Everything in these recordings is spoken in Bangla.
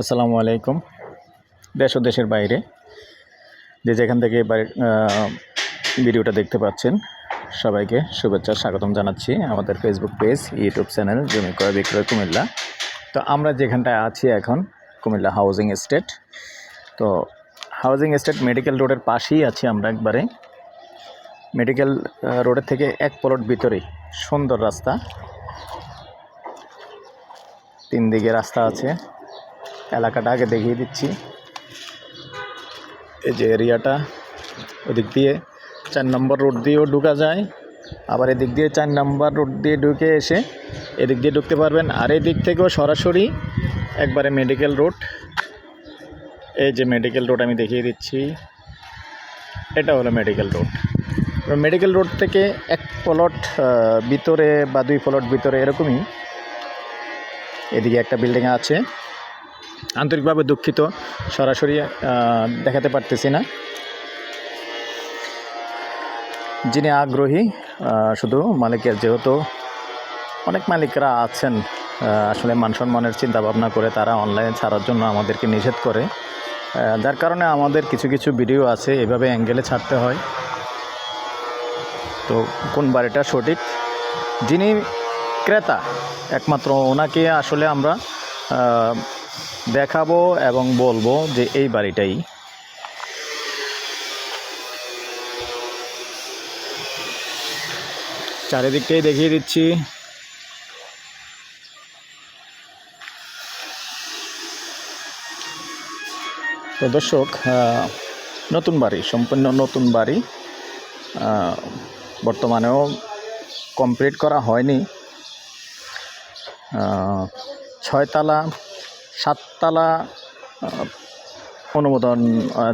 আসসালামু আলাইকুম। দেশ ও দেশের বাইরে যে যেখান থেকে ভিডিওটা দেখতে পাচ্ছেন, সবাইকে শুভেচ্ছা, স্বাগতম জানাচ্ছি আমাদের ফেসবুক পেজ ইউটিউব চ্যানেল জমি ক্রয়, বিক্রয়, কুমিল্লা। তো আমরা যেখানটায় আছি এখন, কুমিল্লা হাউজিং এস্টেট তো হাউজিং এস্টেট মেডিকেল রোডের পাশেই আছি আমরা একবারে। মেডিকেল রোডের থেকে এক প্লট ভিতরেই, সুন্দর রাস্তা। তিন দিকে রাস্তা আছে। এলাকাটা আগে দেখিয়ে দিচ্ছি। এই যে এরিয়াটা, ওদিক দিয়ে চার নম্বর রোড দিয়েও ঢুকা যায়। আবার এদিক দিয়ে চার নম্বর রোড দিয়ে ঢুকে এসে এদিক দিয়ে ঢুকতে পারবেন। আর এদিক থেকেও সরাসরি একবারে মেডিকেল রোড এই যে মেডিকেল রোড আমি দেখিয়ে দিচ্ছি। এটা হলো মেডিকেল রোড মেডিকেল রোড থেকে এক প্লট ভিতরে বা দুই প্লট ভিতরে এরকমই। এদিকে একটা বিল্ডিং আছে। আন্তরিকভাবে দুঃখিত, সরাসরি দেখাতে পারতেছি না। যিনি আগ্রহী শুধু মালিকের, যেহেতু অনেক মালিকরা আছেন আসলে মান সম্মানের চিন্তা ভাবনা করে তারা অনলাইনে ছাড়ার জন্য আমাদেরকে নিষেধ করে। যার কারণে আমাদের কিছু কিছু ভিডিও আছে, এভাবে অ্যাঙ্গেলে ছাড়তে হয়। তো কোন বাড়িটা সঠিক? যিনি ক্রেতা, একমাত্র ওনাকে আসলে আমরা দেখাবো এবং বলব যে এই বাড়িটাই। চারিদিকটাই দেখিয়ে দিচ্ছি। তো দর্শক নতুন বাড়ি, সম্পূর্ণ নতুন বাড়ি। বর্তমানেও কমপ্লিট করা হয়নি। ছয়তলা সাততলা অনুমোদন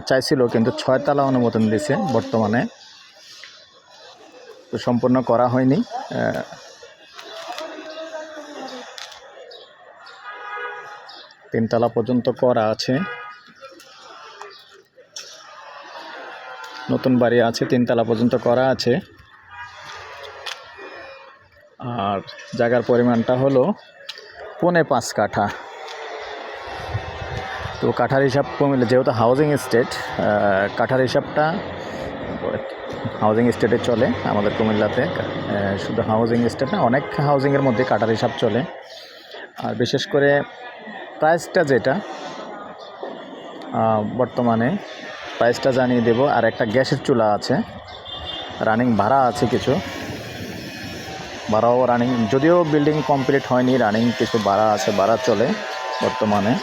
চাইছিল, কিন্তু ছয়তলা অনুমোদন দিছে বর্তমানে। তো সম্পূর্ণ করা হয়নি তিনতলা পর্যন্ত করা আছে। নতুন বাড়ি আছে, তিনতলা পর্যন্ত করা আছে। আর জায়গার পরিমাণটা হলো পৌনে পাঁচ কাঠা। তো কাঠার হিসাব কমিলে, যেহেতু হাউজিং স্টেট কাঠার হিসাবটা হাউজিং স্টেটে চলে আমাদের কুমিল্লাতে। শুধু হাউজিং স্টেট না, অনেক হাউজিংয়ের মধ্যে কাঠার হিসাব চলে। আর বিশেষ করে প্রাইসটা যেটা বর্তমানে প্রাইসটা জানিয়ে দেব, আর একটা গ্যাসের চুলা আছে রানিং ভাড়া আছে কিছু। ভাড়াও রানিং যদিও বিল্ডিং কমপ্লিট হয়নি রানিং কিছু ভাড়া আছে, ভাড়া চলে বর্তমানে।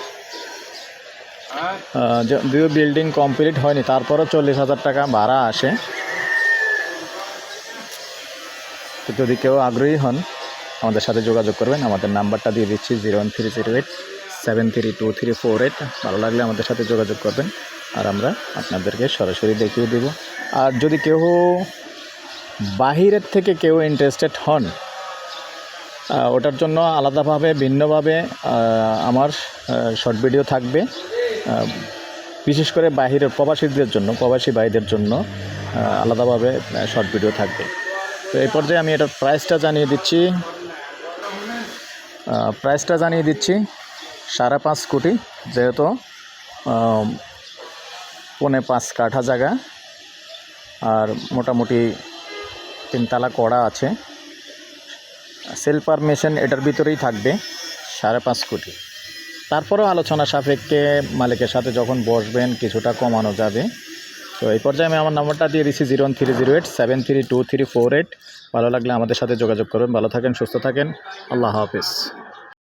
যদিও বিল্ডিং কমপ্লিট হয়নি, তারপরও চল্লিশ হাজার টাকা ভাড়া আসে। তো যদি কেউ আগ্রহী হন, আমাদের সাথে যোগাযোগ করবেন, আমাদের নাম্বারটা দিয়ে দিচ্ছি zero one three zero eight seven three two three four eight. ভালো লাগলে আমাদের সাথে যোগাযোগ করবেন, আর আমরা আপনাদেরকে সরাসরি দেখিয়ে দেব। আর যদি কেউ বাহিরের থেকে কেউ ইন্টারেস্টেড হন ওটার জন্য আলাদাভাবে, ভিন্নভাবে আমার শর্ট ভিডিও থাকবে। বিশেষ করে বাহিরের প্রবাসীদের জন্য, প্রবাসী ভাইদের জন্য আলাদাভাবে শর্ট ভিডিও থাকবে। তো এই পর্যায়ে আমি এটার প্রাইসটা জানিয়ে দিচ্ছি। প্রাইসটা জানিয়ে দিচ্ছি সাড়ে পাঁচ কোটি, যেহেতু পৌনে পাঁচ কাঠা জায়গা। আর মোটামুটি তিনতলা কড়া আছে। সেল পারমিশন এটার ভিতরেই থাকবে সাড়ে পাঁচ কোটি। তারপরেও আলোচনা সাপেক্ষে মালিকের সাথে যখন বসবেন, কিছুটা কমানো যাবে। তো এই পর্যায়ে আমি আমার নাম্বারটা দিয়ে দিচ্ছি zero three zero eight, seven three two three four eight. ভালো লাগলে আমাদের সাথে যোগাযোগ করবেন ভালো থাকেন, সুস্থ থাকেন। আল্লাহ হাফিজ।